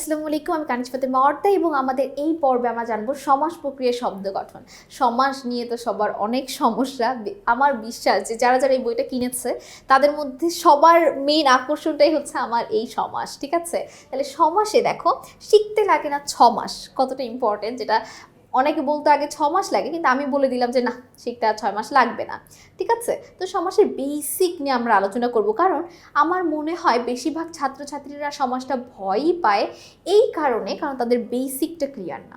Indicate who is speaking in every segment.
Speaker 1: আসসালামু আলাইকুম, আমি কানিজ ফাতেমা অর্তা এবং আমাদের এই পর্বে আমরা জানব সমাস প্রক্রিয়া শব্দ গঠন। সমাস নিয়ে তো সবার অনেক সমস্যা। আমার বিশ্বাস যে যারা যারা এই বইটা কিনেছে, তাদের মধ্যে সবার মেইন আকর্ষণটাই হচ্ছে আমার এই সমাস ঠিক আছে? তাহলে সমাসে দেখো, শিখতে লাগে না ছ মাস কতটা ইম্পর্টেন্ট যেটা অনেকে বলতো আগে ছ মাস লাগে, কিন্তু আমি বলে দিলাম যে, না শিখতে আর ছয় মাস লাগবে না। ঠিক আছে? তো সমাসের বেসিক নিয়ে আমরা আলোচনা করব। কারণ আমার মনে হয় বেশিরভাগ ছাত্রছাত্রীরা সমাজটা ভয়ই পায় এই কারণে, কারণ তাদের বেসিকটা ক্লিয়ার না।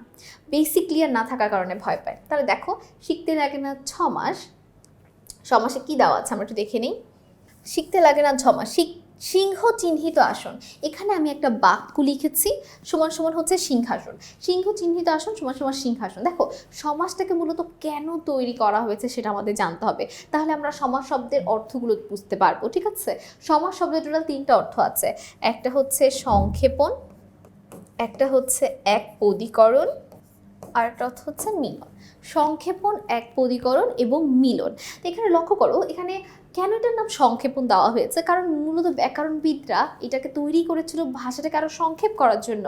Speaker 1: বেসিক ক্লিয়ার না থাকার কারণে ভয় পায়। তাহলে দেখো, শিখতে লাগে না ছ মাস সমাসে কী দেওয়া আছে? আমরা একটু দেখে নিই। শিখতে লাগে না ছ মাস, শিখ সিংহ চিহ্নিত আসন। এখানে আমি একটা বাক্য লিখেছি, সমান সমান হচ্ছে সিংহাসন। সিংহ চিহ্নিত আসন, সমান সমান সিংহাসন। দেখো, সমাজটাকে মূলত কেন তৈরি করা হয়েছে সেটা আমাদের জানতে হবে। তাহলে আমরা সমাজ শব্দের অর্থগুলো বুঝতে পারব, ঠিক আছে? সমাজ শব্দের টোটাল তিনটা অর্থ আছে। একটা হচ্ছে সংক্ষেপণ, একটা হচ্ছে এক পদীকরণ, আর একটা অর্থ হচ্ছে মিলন। সংক্ষেপণ, এক পদীকরণ এবং মিলন। এখানে লক্ষ্য করো, এখানে কেন এটার নাম সংক্ষেপণ দেওয়া হয়েছে? কারণ মূলত ব্যাকরণবিদরা এটাকে তৈরি করেছিল ভাষাটাকে আরও সংক্ষেপ করার জন্য।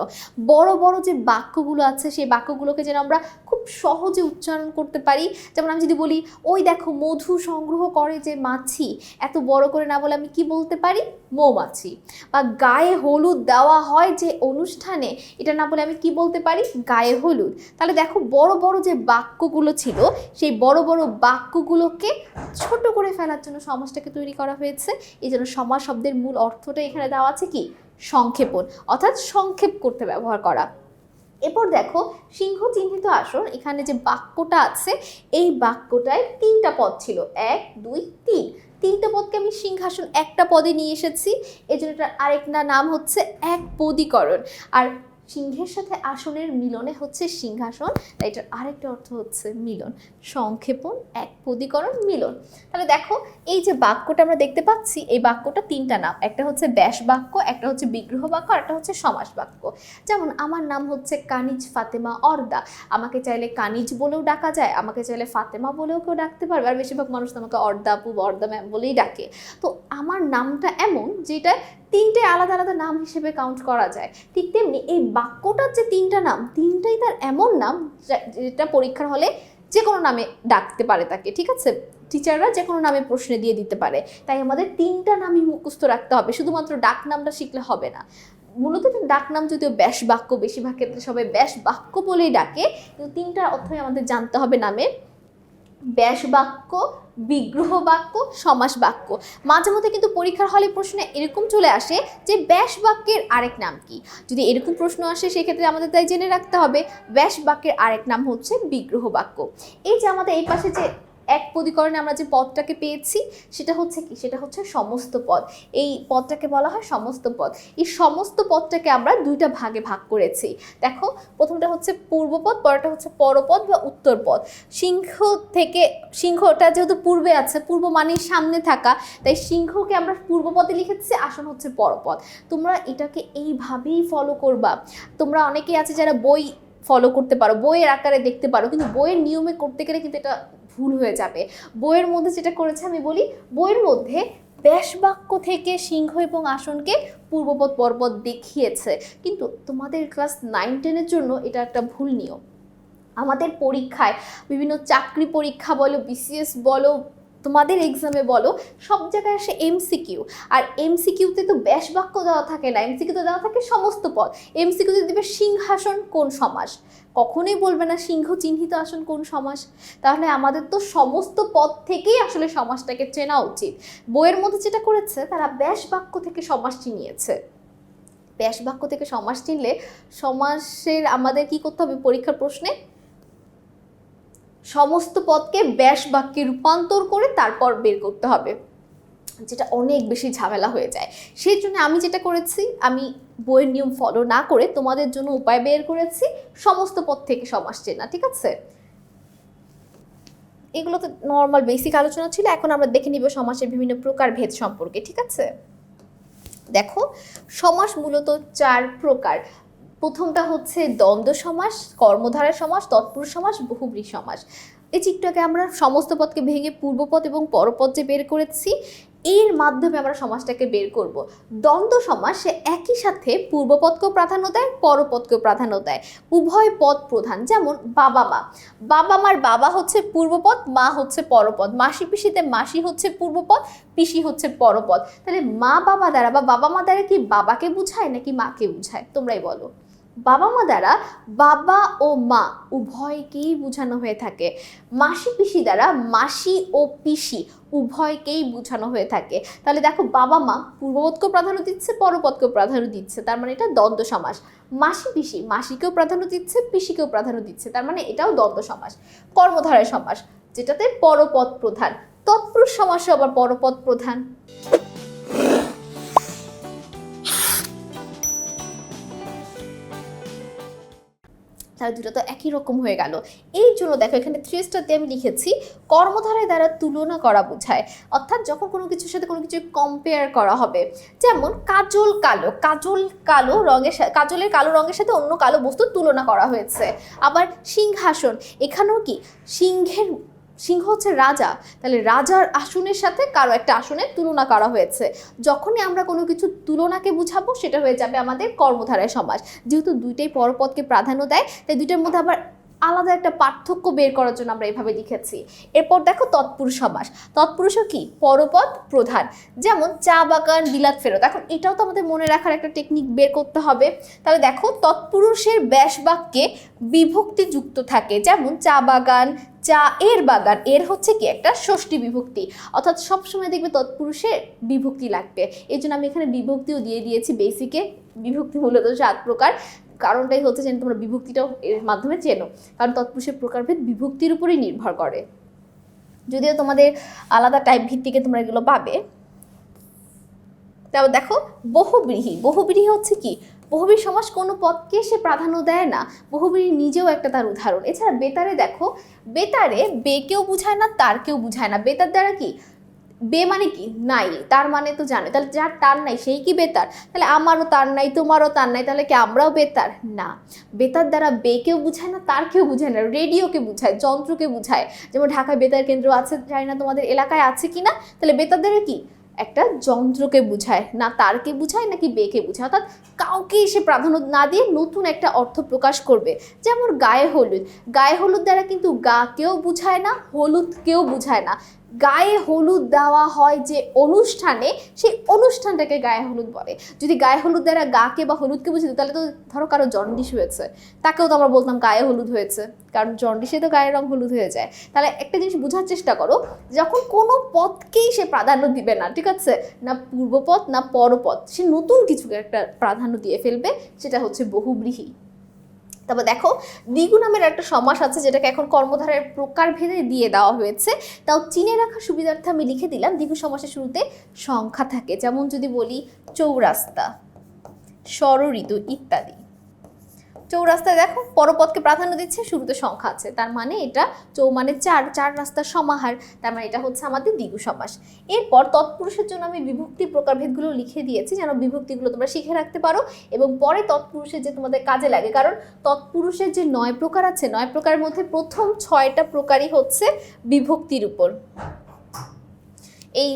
Speaker 1: বড় বড় যে বাক্যগুলো আছে, সেই বাক্যগুলোকে যেন আমরা খুব সহজে উচ্চারণ করতে পারি। যেমন আমি যদি বলি, ওই দেখো, মধু সংগ্রহ করে যে মাছি, এত বড় করে না বলে আমি কি বলতে পারি? মৌমাছি। বা গায়ে হলুদ দেওয়া হয় যে অনুষ্ঠানে, এটা না বলে আমি কি বলতে পারি? গায়ে হলুদ। তাহলে দেখো, বড় বড় যে বাক্যগুলো ছিল, সেই বড় বড় বাক্যগুলোকে ছোট করে ফেলার জন্য সমাজটাকে তৈরি করা হয়েছে। এই জন্য সমাজ শব্দের মূল অর্থটা এখানে দেওয়া আছে কি? সংক্ষেপণ, অর্থাৎ সংক্ষেপ করতে ব্যবহার করা। এরপর দেখো, সিংহ চিহ্নিত আসন, এখানে যে বাক্যটা আছে, এই বাক্যটায় তিনটা পদ ছিল, এক, দুই, তিন। তিনটা পদকে আমি সিংহাসন একটা পদে নিয়ে এসেছি। এই জন্য এটার আরেকটা নাম হচ্ছে এক পদীকরণ আর সিংহের সাথে আসনের মিলনে হচ্ছে সিংহাসন, তাই এটার আরেকটা অর্থ হচ্ছে মিলন। সংক্ষেপণ, এক পদীকরণ মিলন। তাহলে দেখো, এই যে বাক্যটা আমরা দেখতে পাচ্ছি, এই বাক্যটা তিনটা নাম। একটা হচ্ছে ব্যাস বাক্য, একটা হচ্ছে বিগ্রহ বাক্য একটা হচ্ছে সমাস বাক্য। যেমন, আমার নাম হচ্ছে কানিজ ফাতেমা অর্দা। আমাকে চাইলে কানিজ বলেও ডাকা যায়, আমাকে চাইলে ফাতেমা বলেও কেউ ডাকতে পারবে, আর বেশিরভাগ মানুষ আমাকে অর্দা আপু অর্দা ম্যাম বলেই ডাকে। তো আমার নামটা এমন, যেটা তিনটে আলাদা আলাদা নাম হিসেবে কাউন্ট করা যায়। ঠিক তেমনি এই বাক্যটার যে তিনটা নাম, তিনটাই তার এমন নাম যেটা পরীক্ষার হলে যে কোনো নামে ডাকতে পারে তাকে, ঠিক আছে? টিচাররা যে কোনো নামে প্রশ্নে দিয়ে দিতে পারে। তাই আমাদের তিনটা নামই মুখস্থ রাখতে হবে, শুধুমাত্র ডাক নামটা শিখলে হবে না। মূলত ডাক নাম যদিও ব্যাস বাক্য, বেশিরভাগ ক্ষেত্রে সবাই ব্যাস বাক্য বলেই ডাকে, কিন্তু তিনটা অর্থই আমাদের জানতে হবে নামের ব্যাস বাক্য বিগ্রহ বাক্য সমাস বাক্য মাঝে মধ্যে কিন্তু পরীক্ষার হলে প্রশ্নে এরকম চলে আসে যে ব্যাস বাক্যের আরেক নাম কি? যদি এরকম প্রশ্ন আসে, সেক্ষেত্রে আমাদের তাই জেনে রাখতে হবে ব্যাস বাক্যের আরেক নাম হচ্ছে বিগ্রহ বাক্য এই যে আমাদের এই পাশে যে এক পদীকরণে আমরা যে পদটাকে পেয়েছি, সেটা হচ্ছে কি? সেটা হচ্ছে সমস্ত পদ। এই পদটাকে বলা হয় সমস্ত পদ। এই সমস্ত পদটাকে আমরা দুইটা ভাগে ভাগ করেছি। দেখো, প্রথমটা হচ্ছে পূর্বপদ পরটা হচ্ছে পরপদ বা উত্তরপদ সিংহ থেকে, সিংহটা যেহেতু পূর্বে আছে, পূর্ব মানেই সামনে থাকা, তাই সিংহকে আমরা পূর্বপদে লিখেছি আসন হচ্ছে পরপদ। তোমরা এটাকে এইভাবেই ফলো করবা। তোমরা অনেকেই আছে যারা বই ফলো করতে পারো, বইয়ের আকারে দেখতে পারো, কিন্তু বইয়ের নিয়মে করতে গেলে কিন্তু এটা ভুল হয়ে যাবে। বইয়ের মধ্যে যেটা করেছে, আমি বলি, বইয়ের মধ্যে ব্যাসবাক্য থেকে সিংহ এবং আসনকে পূর্বপদ পর্বত দেখিয়েছে। কিন্তু তোমাদের ক্লাস নাইন টেনের জন্য এটা একটা ভুল নিয়ম। আমাদের পরীক্ষায় বিভিন্ন চাকরি পরীক্ষা বলো বিসিএস বলো তোমাদের এক্সামে বলো, সব জায়গায় আসে এমসিকিউ আর এমসিকিউতে তো ব্যাস বাক্য দেওয়া থাকে না। এমসিকিউতে দেওয়া থাকে সমস্ত পদ। এমসিকিউতে দেবে সিংহাসন কোন সমাস। কখনোই বলবে না সিংহ চিহ্নিত আসন কোন সমাস। তাহলে আমাদের তো সমস্ত পদ থেকেই আসলে সমাসটাকে চেনা উচিত। বইয়ের মধ্যে যেটা করেছে, তারা ব্যাস বাক্য থেকে সমাস চিনিয়েছে। ব্যাস বাক্য থেকে সমাস চিনলে সমাসের আমাদের কি করতে হবে? পরীক্ষার প্রশ্নে সমস্ত পদকে ব্যাস বাক্যে রূপান্তর করে তারপর বের করতে হবে, যেটা অনেক বেশি ঝামেলা হয়ে যায়। সেই জন্য আমি যেটা করেছি, আমি বইয়ের নিয়ম ফলো না করে তোমাদের জন্য উপায় বের করেছি, সমস্ত পদ থেকে সমাস চেনা ঠিক আছে? এগুলো তো নর্মাল বেসিক আলোচনা ছিল, এখন আমরা দেখে নিব সমাসের বিভিন্ন প্রকার ভেদ সম্পর্কে, ঠিক আছে? দেখো, সমাস মূলত চার প্রকার। প্রথমটা হচ্ছে দ্বন্দ্ব সমাস, কর্মধারা সমাস, তৎপুরুষ সমাস, বহুব্রী সমাস। এই চিত্রটাকে আমরা সমস্ত পদকে ভেঙে পূর্বপদ এবং পরপদ যে বের করেছি, এর মাধ্যমে আমরা সমাজটাকে বের করব। দ্বন্দ্ব সমাজ সে একই সাথে পূর্বপদকেও প্রাধান্য দেয় পরপদকেও প্রাধান্য দেয়। উভয় পদ প্রধান, যেমন বাবা মা। বাবা মার বাবা হচ্ছে পূর্বপদ মা হচ্ছে পরপদ মাসি পিসিতে মাসি হচ্ছে পূর্বপদ পিসি হচ্ছে পরপদ তাহলে মা বাবা দ্বারা বা বাবা মা দ্বারা কি বাবাকে বুঝায় নাকি মাকে বুঝায়? তোমরাই বলো। বাবা মা দ্বারা বাবা ও মা উভয়কেই বোঝানো হয়ে থাকে। মাসি পিসি দ্বারা মাসি ও পিসি উভয়কেই বোঝানো হয়ে থাকে। তাহলে দেখো বাবা মা পূর্বপদকেও প্রাধান্য দিচ্ছে পরপদকেও প্রাধান্য দিচ্ছে। তার মানে এটা দ্বন্দ্ব সমাস। মাসি পিসি মাসিকেও প্রাধান্য দিচ্ছে, পিসিকেও প্রাধান্য দিচ্ছে। তার মানে এটাও দ্বন্দ্ব সমাস। কর্মধারায় সমাস, যেটাতে পরপদ প্রধান। তৎপুরুষ সমাসে আবার পরপদ প্রধান। তাহলে দুটো তো একই রকম হয়ে গেল। এই জন্য দেখো এখানে থ্রি স্টার দিয়ে আমি লিখেছি, কর্মধারায় দ্বারা তুলনা করা বোঝায়। অর্থাৎ যখন কোনো কিছুর সাথে কোনো কিছু কম্পেয়ার করা হবে, যেমন কাজল কালো কাজল কালো রঙের কাজলের কালো রঙের সাথে অন্য কালো বস্তু তুলনা করা হয়েছে। আবার সিংহাসন, এখানেও কি? সিংহের সিংহ হচ্ছে রাজা। তাহলে রাজার আসনের সাথে কারও একটা আসনের তুলনা করা হয়েছে। যখনই আমরা কোনো কিছু তুলনাকে বুঝাবো, সেটা হয়ে যাবে আমাদের কর্মধারায় সমাজ যেহেতু দুইটাই পরপদকে প্রাধান্য দেয়, তাই দুইটার মধ্যে আবার আলাদা একটা পার্থক্য বের করার জন্য আমরা এভাবে লিখেছি। এরপর দেখো তৎপুরুষ সমাস। তৎপুরুষও কি? পরপদ প্রধান। যেমন চা বাগান, বিলাত ফেরত। এখন এটাও তো আমাদের মনে রাখার একটা টেকনিক বের করতে হবে। তাহলে দেখো তৎপুরুষের ব্যাস বাক্যে বিভক্তি যুক্ত থাকে। যেমন চা বাগান, চা এর বাগান। এর হচ্ছে কি? একটা ষষ্ঠী বিভক্তি। অর্থাৎ সবসময় দেখবে তৎপুরুষের বিভক্তি লাগবে। এই জন্য আমি এখানে বিভক্তিও দিয়ে দিয়েছি। বেসিকে বিভক্তি মূলত সাত প্রকার। কারণটাই হচ্ছে যেন তোমরা বিভক্তিটাও এর মাধ্যমে চেনো। কারণ তৎপুরুষের প্রকারভেদ বিভক্তির উপরেই নির্ভর করে। যদিও তোমাদের আলাদা টাইপ ভিত্তিকে তোমরা এগুলো পাবে। তারপর দেখো, বহুব্রীহি। বহুব্রীহি হচ্ছে কি? বহুবীর সমাজ কোনো পদকে সে প্রাধান্য দেয় না। বহুবীর নিজেও একটা তার উদাহরণ। এছাড়া বেতারে দেখো, বেতারে বেকেও বুঝায় না, তারকেও বুঝায় না। বেতার দ্বারা কি? বে মানে কি? নাই, তার মানে তো জানে তাহলে যার তার নাই, সেই কি বেতার? তাহলে আমারও তার নাই, তোমারও তার নাই, তাহলে কি আমরাও বেতার? না। বেতার দ্বারা বেকেও বুঝায় না, তার কেউ বুঝায় না রেডিওকে বুঝায় যন্ত্রকে বুঝায়। যেমন ঢাকায় বেতার কেন্দ্র আছে, জানি না তোমাদের এলাকায় আছে কি না তাহলে বেতার দ্বারা কি? একটা যন্ত্রকে বুঝায়, না তারকে বুঝায়, নাকি বেকে বুঝায়। অর্থাৎ কাউকে সে প্রাধান্য না দিয়ে নতুন একটা অর্থ প্রকাশ করবে। যেমন গায়ে হলুদ। গায়ে হলুদ দ্বারা কিন্তু গাকেও বুঝায় না হলুদকেও বুঝায় না। গায়ে হলুদ দেওয়া হয় যে অনুষ্ঠানে, সেই অনুষ্ঠানটাকে গায়ে হলুদ বলে। যদি গায়ে হলুদ দ্বারা গাকে বা হলুদকে বুঝিত, তাহলে তো ধরো কারও জন্ডিস হয়েছে। তাকেও তো আমরা বলতাম গায়ে হলুদ হয়েছে, কারণ জন্ডিসে তো গায়ের রং হলুদ হয়ে যায়। তাহলে একটা জিনিস বোঝার চেষ্টা করো, যখন কোনো পদকেই সে প্রাধান্য দিবে না, ঠিক আছে? না পূর্বপথ না পরপথ সে নতুন কিছুকে একটা প্রাধান্য দিয়ে ফেলবে, সেটা হচ্ছে বহুব্রীহি। তারপর দেখো দ্বিগু নামের একটা সমাস আছে যেটাকে এখন কর্মধারের প্রকারভেদে দিয়ে দেওয়া হয়েছে। তাও চিনে রাখার সুবিধার্থে আমি লিখে দিলাম দ্বিগু সমাসের শুরুতে সংখ্যা থাকে। যেমন যদি বলি চৌরাস্তা ষড়ঋতু ইত্যাদি। চৌরাস্তায় দেখো পরপদকে প্রাধান্য দিচ্ছে, শুরুতে সংখ্যা আছে। তার মানে এটা চৌ মানে চার চার রাস্তার সমাহার। তার মানে এটা হচ্ছে আমাদের দ্বিগু সমাস। এরপর তৎপুরুষের জন্য আমি বিভক্তির প্রকারভেদগুলো লিখে দিয়েছি, যেন বিভক্তিগুলো তোমরা শিখে রাখতে পারো। এবং পরে তৎপুরুষের যে তোমাদের কাজে লাগে, কারণ তৎপুরুষের যে নয় প্রকার আছে, নয় প্রকারের মধ্যে প্রথম ছয়টা প্রকারই হচ্ছে বিভক্তির উপর। এই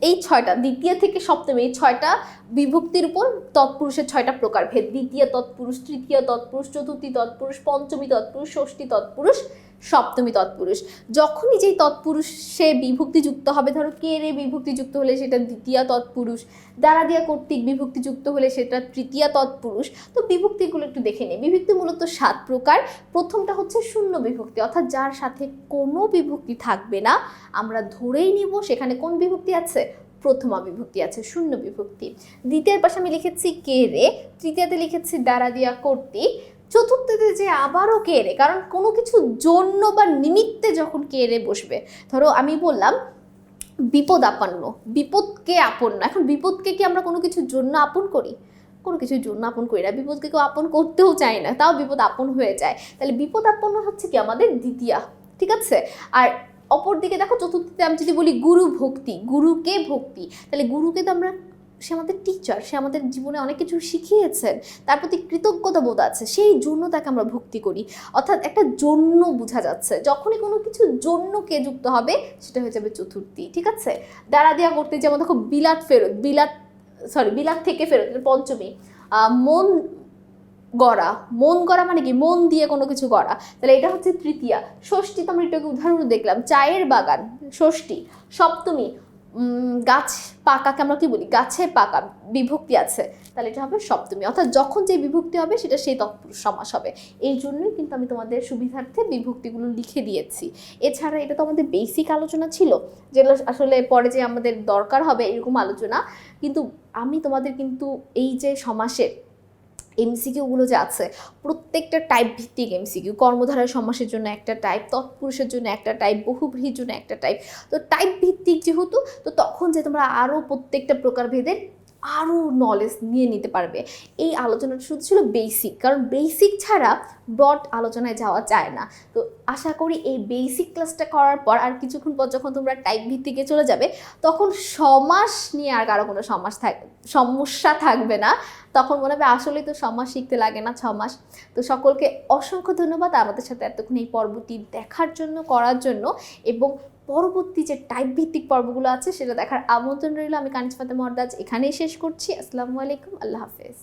Speaker 1: এই ছয়টা, দ্বিতীয় থেকে সপ্তমে এই ছয়টা বিভক্তির উপর তৎপুরুষের ছয়টা প্রকারভেদ দ্বিতীয় তৎপুরুষ, তৃতীয় তৎপুরুষ, চতুর্থী তৎপুরুষ, পঞ্চমী তৎপুরুষ, ষষ্ঠী তৎপুরুষ সপ্তমী তৎপুরুষ। যখনই যেই তৎপুরুষে বিভক্তি যুক্ত হবে, ধরো কে রে বিভক্তি যুক্ত হলে সেটা দ্বিতীয় তৎপুরুষ দ্বারা দিয়া কর্তৃক বিভক্তি যুক্ত হলে সেটা তৃতীয় তৎপুরুষ, তো বিভক্তিগুলো একটু দেখে নিই বিভক্তি মূলত সাত প্রকার। প্রথমটা হচ্ছে শূন্য বিভক্তি, অর্থাৎ যার সাথে কোনো বিভক্তি থাকবে না, আমরা ধরেই নিব সেখানে কোন বিভক্তি আছে? প্রথমা বিভক্তি আছে, শূন্য বিভক্তি। দ্বিতীয়ের পাশে আমি লিখেছি কে রে, তৃতীয়তে লিখেছি দ্বারা দিয়া কর্তৃক চতুর্থতে যে আবারও কে রে কারণ কোনো কিছু জন্য বা নিমিত্তে যখন কে রে বসবে, ধরো আমি বললাম বিপদ আপন্ন, বিপদকে আপন্ন এখন বিপদকে কি আমরা কোনো কিছুর জন্য আপন করি? কোনো কিছুর জন্য আপন করি না, বিপদকে কেউ আপন করতেও চায় না, তাও বিপদ আপন হয়ে যায়। তাহলে বিপদ আপন্ন হচ্ছে কি আমাদের দ্বিতীয়া, ঠিক আছে? আর অপরদিকে দেখো চতুর্থীতে আমি যদি বলি গুরু ভক্তি, গুরুকে ভক্তি, তাহলে গুরুকে তো আমরা সে আমাদের টিচার সে আমাদের জীবনে অনেক কিছু শিখিয়েছেন তার প্রতি কৃতজ্ঞতা বোধ আছে, সেই জন্য তাকে আমরা ভক্তি করি। অর্থাৎ একটা জন্য বোঝা যাচ্ছে, যখনই কোনো কিছু জন্য কে যুক্ত হবে, সেটা হয়ে যাবে চতুর্থী, ঠিক আছে? দ্বারা দেওয়া করতে যেমন দেখো বিলাত ফেরত, বিলাত সরি বিলাত থেকে ফেরত পঞ্চমী মন গড়া মন গড়া মানে কি? মন দিয়ে কোনো কিছু গড়া। তাহলে এটা হচ্ছে তৃতীয়া। ষষ্ঠী তো আমরা এটাকে উদাহরণ দেখলাম, চায়ের বাগান, ষষ্ঠী, সপ্তমী গাছ পাকাকে আমরা কি বলি? গাছে পাকা বিভক্তি আছে। তাহলে এটা হবে সপ্তমী। অর্থাৎ যখন যে বিভক্তি হবে, সেটা সেই তৎপুরুষ সমাস হবে। এই জন্যই কিন্তু আমি তোমাদের সুবিধার্থে বিভক্তিগুলো লিখে দিয়েছি। এছাড়া এটা তো আমাদের বেসিক আলোচনা ছিল, যেগুলো আসলে পরে যে আমাদের দরকার হবে এরকম আলোচনা। কিন্তু আমি তোমাদের কিন্তু এই যে সমাসের এমসিকিউগুলো যে আছে, প্রত্যেকটা টাইপ ভিত্তিক এমসিকিউ কর্মধারায় সমাসের জন্য একটা টাইপ তৎপুরুষের জন্য একটা টাইপ বহুব্রীহির জন্য একটা টাইপ তো টাইপ ভিত্তিক যেহেতু, তো তখন যে তোমরা আরও প্রত্যেকটা প্রকারভেদের আরও নলেজ নিয়ে নিতে পারবে। এই আলোচনাটা শুধু ছিল বেসিক কারণ বেসিক ছাড়া ব্রড আলোচনায় যাওয়া যায় না। তো আশা করি এই বেসিক ক্লাসটা করার পর আর কিছুক্ষণ পর যখন তোমরা টাইপ ভিত্তিকে চলে যাবে, তখন সমাস নিয়ে আর কারও কোনো সমাস থাক, সমস্যা থাকবে না। তখন মনে হবে আসলেই তো সমাজ শিখতে লাগে না, ছমাস। তো সকলকে অসংখ্য ধন্যবাদ আমাদের সাথে এতক্ষণ এই পর্বটি দেখার জন্য, করার জন্য এবং পরবর্তী যে টাইপ ভিত্তিক পর্বগুলো আছে সেটা দেখার আমন্ত্রণ রইল। আমি কানিজ ফাতে মর্দাজ এখানেই শেষ করছি। আসসালামু আলাইকুম। আল্লাহ হাফেজ।